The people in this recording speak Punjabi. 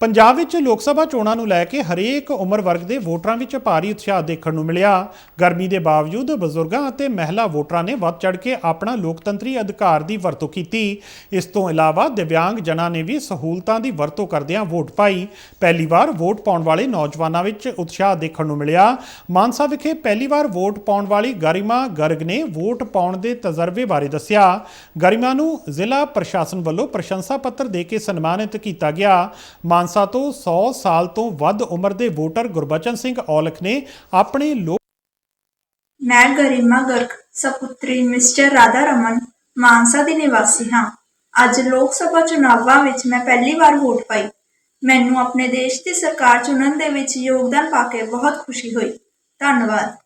ਪੰਜਾਬ ਵਿੱਚ ਲੋਕ ਸਭਾ ਚੋਣਾਂ ਨੂੰ ਲੈ ਕੇ ਹਰੇਕ ਉਮਰ ਵਰਗ ਦੇ ਵੋਟਰਾਂ ਵਿੱਚ ਭਾਰੀ ਉਤਸ਼ਾਹ ਦੇਖਣ ਨੂੰ ਮਿਲਿਆ। ਗਰਮੀ ਦੇ ਬਾਵਜੂਦ ਬਜ਼ੁਰਗਾਂ ਅਤੇ ਮਹਿਲਾ ਵੋਟਰਾਂ ਨੇ ਵੱਧ ਚੜ ਕੇ ਆਪਣਾ ਲੋਕਤੰਤਰੀ ਅਧਿਕਾਰ ਦੀ ਵਰਤੋਂ ਕੀਤੀ। ਇਸ ਤੋਂ ਇਲਾਵਾ ਦਿਵਿਆਂਗ ਜਨਾਂ ਨੇ ਵੀ ਸਹੂਲਤਾਂ ਦੀ ਵਰਤੋਂ ਕਰਦਿਆਂ ਵੋਟ ਪਾਈ। ਪਹਿਲੀ ਵਾਰ ਵੋਟ ਪਾਉਣ ਵਾਲੇ ਨੌਜਵਾਨਾਂ ਵਿੱਚ ਉਤਸ਼ਾਹ ਦੇਖਣ ਨੂੰ ਮਿਲਿਆ। ਮਾਨਸਾ ਵਿਖੇ ਪਹਿਲੀ ਵਾਰ ਵੋਟ ਪਾਉਣ ਵਾਲੀ ਗਰਿਮਾ ਗਰਗ ਨੇ ਵੋਟ ਪਾਉਣ ਦੇ ਤਜਰਬੇ ਬਾਰੇ ਦੱਸਿਆ। ਗਰਿਮਾ ਨੂੰ ਜ਼ਿਲ੍ਹਾ ਪ੍ਰਸ਼ਾਸਨ ਵੱਲੋਂ ਪ੍ਰਸ਼ੰਸਾ ਪੱਤਰ ਦੇ ਕੇ ਸਨਮਾਨਿਤ ਕੀਤਾ ਗਿਆ। ਮਾਨਸਾ ਤੋਂ 100 ਸਾਲ ਤੋਂ ਵੱਧ ਉਮਰ ਦੇ ਵੋਟਰ ਗੁਰਬਚਨ ਸਿੰਘ ਔਲਖ ਨੇ ਆਪਣੇ ਲੋਕ ਮੈਂ ਗਰੀਮਾ ਗਰਗ, ਸਪੁੱਤਰੀ ਮਿਸਟਰ ਰਾਧਾ ਰਮਨ, ਮਾਨਸਾ ਦੀ ਨਿਵਾਸੀ ਹਾਂ। ਅੱਜ ਲੋਕ ਸਭਾ ਚੁਣਾਵਾਂ ਵਿੱਚ ਮੈਂ ਪਹਿਲੀ ਵਾਰ ਵੋਟ ਪਾਈ। ਮੈਨੂੰ ਆਪਣੇ ਦੇਸ਼ ਦੀ ਸਰਕਾਰ ਚੁਣਨ ਦੇ ਵਿੱਚ ਯੋਗਦਾਨ ਪਾ ਕੇ ਬਹੁਤ ਖੁਸ਼ੀ ਹੋਈ। ਧੰਨਵਾਦ।